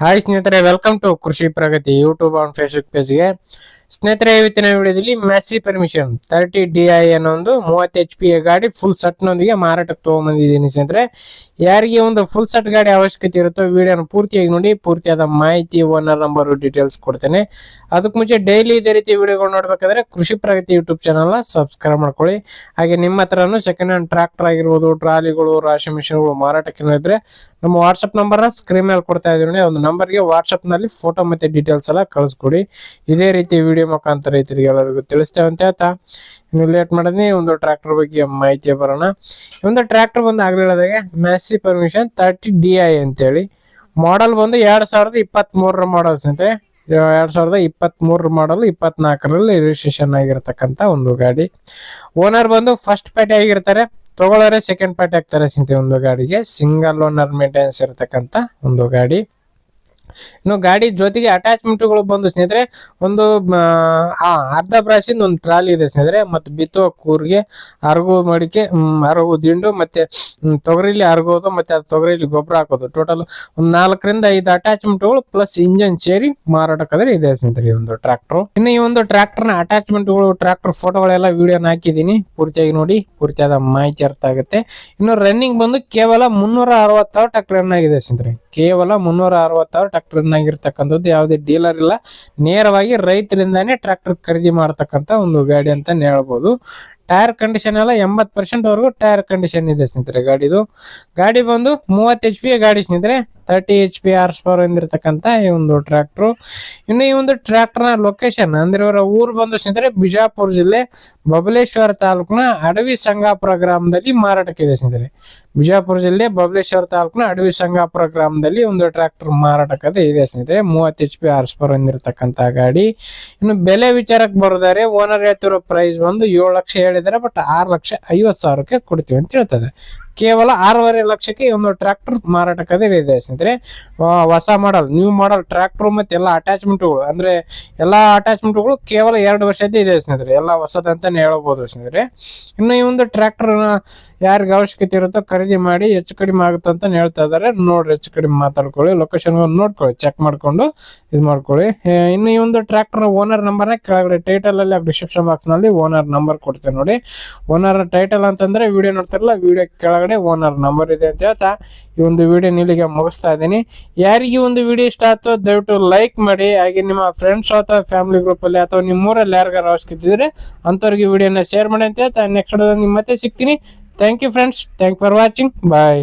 Hi ಸ್ನೇಹಿತರೆ welcome to Krishi Pragati YouTube and Facebook ಪೇಜ್ಗೆ ಸ್ನೇಹಿತರೆ, ಇವತ್ತಿನ ವಿಡಿಯೋದಲ್ಲಿ Massey permission thirty D I ಅನ್ನೋ ಒಂದು ಮೂವತ್ತು ಎಚ್ ಪಿ ಗಾಡಿ ಫುಲ್ ಸೆಟ್ನೊಂದಿಗೆ ಮಾರಾಟಕ್ಕೆ ತೊಗೊಂಬಂದಿದ್ದೀನಿ ಸ್ನೇಹಿತರೆ. ಯಾರಿಗೆ ಒಂದು ಫುಲ್ ಸೆಟ್ ಗಾಡಿ ಅವಶ್ಯಕತೆ ಇರುತ್ತೋ ವಿಡಿಯೋನ ಪೂರ್ತಿಯಾಗಿ ನೋಡಿ, ಪೂರ್ತಿಯಾದ ಮಾಹಿತಿ ಓನರ್ ನಂಬರ್ ಡೀಟೇಲ್ಸ್ ಕೊಡ್ತೇನೆ. ಅದಕ್ಕೆ ಮುಂಚೆ ಡೈಲಿ ಇದೇ ರೀತಿ ವಿಡಿಯೋಗಳು ನೋಡಬೇಕಾದ್ರೆ ಕೃಷಿ ಪ್ರಗತಿ ಯೂಟ್ಯೂಬ್ ಚಾನಲ್ನ ಸಬ್ಸ್ಕ್ರೈಬ್ ಮಾಡ್ಕೊಳ್ಳಿ. ಹಾಗೆ ನಿಮ್ಮ ಹತ್ರನೂ ಸೆಕೆಂಡ್ ಹ್ಯಾಂಡ್ ಟ್ರಾಕ್ಟರ್ ಆಗಿರ್ಬೋದು ಟ್ರಾಲಿಗಳು ರಾಶಿ ಮಿಷಿನ್ಗಳು ಮಾರಾಟಕ್ಕೆ ಇದ್ರೆ ನಮ್ಮ ವಾಟ್ಸಪ್ ನಂಬರ್ನ ಸ್ಕ್ರೀನ್ ಮೇಲೆ ಕೊಡ್ತಾ ಇದ್ದೀನಿ. ಒಂದು ನಂಬರ್ಗೆ ವಾಟ್ಸಪ್ನಲ್ಲಿ ಫೋಟೋ ಮತ್ತೆ ಡೀಟೇಲ್ಸ್ ಎಲ್ಲ ಕಳಿಸ್ಕೊಡಿ. ಇದೇ ರೀತಿ ವಿಡಿಯೋ ಮುಖಾಂತರ ರೈತರಿಗೆ ಎಲ್ಲರಿಗೂ ತಿಳಿಸ್ತೇವೆ ಅಂತ ಹೇಳ್ತಾ ಇನ್ನು ಲೇಟ್ ಮಾಡಿದ್ನಿ ಒಂದು ಟ್ರ್ಯಾಕ್ಟರ್ ಬಗ್ಗೆ ಮಾಹಿತಿ ಬರೋಣ. ಒಂದು ಟ್ರ್ಯಾಕ್ಟರ್ ಬಂದು ಆಗ್ಲಿಲ್ಲದಾಗೆ Massey permission thirty D I ಅಂತೇಳಿ. ಮಾಡಲ್ ಬಂದು ಎರಡು ಸಾವಿರದ ಇಪ್ಪತ್ತ್ ಮೂರರ ಮಾಡಲ್ಸ್ ಅಂತೆ ಎರಡ್ ಸಾವಿರದ ಇಪ್ಪತ್ತ್ ಮೂರರ ಮಾಡಲ್ ಇಪ್ಪತ್ನಾಲ್ಕರಲ್ಲಿ ರಿಜಿಸ್ಟ್ರೇಷನ್ ಆಗಿರತಕ್ಕಂತ ಒಂದು ಗಾಡಿ. ಓನರ್ ಬಂದು ಫಸ್ಟ್ ಪಾರ್ಟಿ ಆಗಿರ್ತಾರೆ. ತಗೊಳ್ಳೋರೆ ಸೆಕೆಂಡ್ ಪಾರ್ಟಿ ಆಗ್ತಾರೆ ಸಿಂತೆ ಒಂದು ಗಾಡಿಗೆ. ಸಿಂಗಲ್ ಓನರ್ ಮೇಂಟೆನೆನ್ಸ್ ಇರತಕ್ಕಂತ ಒಂದು ಗಾಡಿ. ಇನ್ನು ಗಾಡಿ ಜೊತೆಗೆ ಅಟ್ಯಾಚ್ಮೆಂಟ್ಗಳು ಬಂದು ಸ್ನೇಹಿತರೆ, ಒಂದು ಅರ್ಧ ಬ್ರಾಸಿಂದ ಒಂದು ಟ್ರಾಲಿ ಇದೆ ಸ್ನೇಹಿತರೆ, ಮತ್ತು ಬಿತ್ತುವ ಕೂರ್ಗೆ ಅರಗು ಮಡಿಕೆ ಅರಗು ದಿಂಡು, ಮತ್ತೆ ತೊಗರಿಲಿ ಅರಗೋದು, ಮತ್ತೆ ಅದು ತೊಗರಿಲಿ ಗೊಬ್ಬರ ಹಾಕೋದು. ಟೋಟಲ್ ಒಂದು ನಾಲ್ಕರಿಂದ ಐದು ಅಟ್ಯಾಚ್ಮೆಂಟ್ಗಳು ಪ್ಲಸ್ ಇಂಜನ್ ಸೇರಿ ಮಾರಾಟಕ್ಕಾದ್ರೆ ಇದೆ ಸ್ನೇಹಿತರೆ ಈ ಒಂದು ಟ್ರಾಕ್ಟರ್ ಇನ್ನು ಈ ಒಂದು ಟ್ರಾಕ್ಟರ್ನ ಅಟ್ಯಾಚ್ಮೆಂಟ್ಗಳು ಟ್ರಾಕ್ಟರ್ ಫೋಟೋಗಳೆಲ್ಲ ವಿಡಿಯೋನ ಹಾಕಿದ್ದೀನಿ. ಪೂರ್ತಿಯಾಗಿ ನೋಡಿ, ಪೂರ್ತಿಯಾದ ಮಾಹಿತಿ ಅರ್ಥ ಆಗುತ್ತೆ. ಇನ್ನು ರನ್ನಿಂಗ್ ಬಂದು ಕೇವಲ ಮುನ್ನೂರ ಅರವತ್ತಾರು ಟ್ರಾಕ್ಟರ್ ಆಗಿದೆ ಸ್ನೇಹಿತರೆ. ಕೇವಲ ಮುನ್ನೂರ ಅರವತ್ತಾರು ಟ್ರಾಕ್ಟರ್ ರನ್ ಆಗಿರ್ತಕ್ಕಂಥದ್ದು ಯಾವುದೇ ಡೀಲರ್ ಇಲ್ಲ. ನೇರವಾಗಿ ರೈತರಿಂದಾನೇ ಟ್ರ್ಯಾಕ್ಟರ್ ಖರೀದಿ ಮಾಡ್ತಕ್ಕಂಥ ಒಂದು ಗಾಡಿ ಅಂತಾನೆ ಹೇಳ್ಬೋದು. ಟೈರ್ ಕಂಡೀಷನ್ ಎಲ್ಲ ಎಂಬತ್ತು ಪರ್ಸೆಂಟ್ ವರೆಗೂ ಟೈರ್ ಕಂಡೀಷನ್ ಇದೆ ಸ್ನೇಹಿತರೆ ಗಾಡಿದು. ಗಾಡಿ ಬಂದು ಮೂವತ್ತು ಎಚ್ ಪಿ ಗಾಡಿ ಸ್ನೇಹಿತರೆ. Thirty H P horse power ಹೊಂದಿರತಕ್ಕಂಥ ಈ ಒಂದು ಟ್ರ್ಯಾಕ್ಟ್ರು ಇನ್ನು ಈ ಒಂದು ಟ್ರ್ಯಾಕ್ಟರ್ನ ಲೊಕೇಶನ್ ಅಂದ್ರೆ ಇವರ ಊರು ಬಂದು ಸ್ನೇಹಿತರೆ ಬಿಜಾಪುರ ಜಿಲ್ಲೆ ಬಬಲೇಶ್ವರ ತಾಲೂಕಿನ ಅಡವಿ ಸಂಗಾಪುರ ಗ್ರಾಮದಲ್ಲಿ ಮಾರಾಟಕ್ಕಿದೆ ಸ್ನೇಹಿತರೆ. ಬಿಜಾಪುರ ಜಿಲ್ಲೆ ಬಬಲೇಶ್ವರ ತಾಲೂಕಿನ ಅಡವಿ ಸಂಗಾಪುರ ಗ್ರಾಮದಲ್ಲಿ ಒಂದು ಟ್ರ್ಯಾಕ್ಟರ್ ಮಾರಾಟಕ್ಕದೆ ಇದೆ ಸ್ನೇಹಿತರೆ. ಮೂವತ್ತು ಎಚ್ ಪಿ ಆರ್ಸ್ ಪವರ್ ಹೊಂದಿರತಕ್ಕಂಥ ಗಾಡಿ. ಇನ್ನು ಬೆಲೆ ವಿಚಾರಕ್ಕೆ ಬರೋದಾರೆ ಓನರ್ ಹೇಳ್ತಿರೋ ಪ್ರೈಸ್ ಬಂದು ಏಳು ಲಕ್ಷ ಹೇಳಿದ್ದಾರೆ ಬಟ್ ಆರು ಲಕ್ಷ ಐವತ್ತು ಸಾವಿರಕ್ಕೆ ಕೊಡ್ತೀವಿ ಅಂತ ಹೇಳ್ತಾರೆ ಕೇವಲ ಆರೂವರೆ ಲಕ್ಷಕ್ಕೆ ಈ ಒಂದು ಟ್ರ್ಯಾಕ್ಟರ್ ಮಾರಾಟಕ್ಕೆ ಇದೆ ಸ್ನೇಹಿತರೆ. ಹೊಸ ಮಾಡಲ್ ನ್ಯೂ ಮಾಡಲ್ ಟ್ರ್ಯಾಕ್ಟರ್ ಮತ್ತೆ ಎಲ್ಲ ಅಟ್ಯಾಚ್ಮೆಂಟ್ಗಳು ಅಂದ್ರೆ ಎಲ್ಲಾ ಅಟ್ಯಾಚ್ಮೆಂಟ್ಗಳು ಕೇವಲ ಎರಡು ವರ್ಷದ್ದೇ ಇದೆ ಸ್ನೇಹಿತರೆ. ಎಲ್ಲ ಹೊಸದಂತಾನೆ ಹೇಳ್ಬೋದು ಸ್ನೇಹಿತರೆ. ಇನ್ನು ಈ ಒಂದು ಟ್ರ್ಯಾಕ್ಟರ್ ಯಾರಿಗೆ ಅವಶ್ಯಕತೆ ಇರುತ್ತೋ ಖರೀದಿ ಮಾಡಿ ಹೆಚ್ಚು ಕಡಿಮೆ ಆಗುತ್ತೆ ಅಂತ ಹೇಳ್ತಾ ಇದ್ದಾರೆ. ನೋಡ್ರಿ ಹೆಚ್ಚು ಕಡಿಮೆ ಮಾತಾಡ್ಕೊಳ್ಳಿ. ಲೊಕೇಶನ್ ನೋಡ್ಕೊಳ್ಳಿ. ಚೆಕ್ ಮಾಡ್ಕೊಂಡು ಇದು ಮಾಡ್ಕೊಳ್ಳಿ. ಇನ್ನು ಈ ಒಂದು ಟ್ರ್ಯಾಕ್ಟರ್ ಓನರ್ ನಂಬರ್ನ ಕೆಳಗಡೆ ಟೈಟಲ್ ಅಲ್ಲಿ ಡಿಸ್ಕ್ರಿಪ್ಷನ್ ಬಾಕ್ಸ್ನಲ್ಲಿ ಓನರ್ ನಂಬರ್ ಕೊಡ್ತೇನೆ ನೋಡಿ. ಓನರ್ ಟೈಟಲ್ ಅಂತಂದ್ರೆ ವಿಡಿಯೋ ನೋಡ್ತಾರಲ್ಲ ವಿಡಿಯೋ ಕೆಳಗಡೆ ಓನರ್ ನಂಬರ್ ಇದೆ ಅಂತ ಹೇಳ್ತಾ ಈ ಒಂದು ವಿಡಿಯೋ ಇಲ್ಲಿಗೆ ಮುಗಿಸ್ತಾ ಇದ್ದೀನಿ. ಯಾರಿಗೆ ಒಂದು ವಿಡಿಯೋ ಇಷ್ಟ ಆಯ್ತು ದಯವಿಟ್ಟು ಲೈಕ್ ಮಾಡಿ, ಹಾಗೆ ನಿಮ್ಮ ಫ್ರೆಂಡ್ಸ್ ಅಥವಾ ಫ್ಯಾಮಿಲಿ ಗ್ರೂಪ್ ಅಲ್ಲಿ ಅಥವಾ ನಿಮ್ಮ ಊರಲ್ಲಿ ಯಾರಿಗಾರು ಅವಶ್ಯಕತೆ ಇದ್ರೆ ಅಂಥವ್ರಿಗೆ ವಿಡಿಯೋನ ಶೇರ್ ಮಾಡಿ ಅಂತ ಹೇಳ್ತಾ. ನೆಕ್ಸ್ಟ್ ನಿಮ್ಮ ಮತ್ತೆ ಸಿಗ್ತೀನಿ. Thank you friends thank for watching bye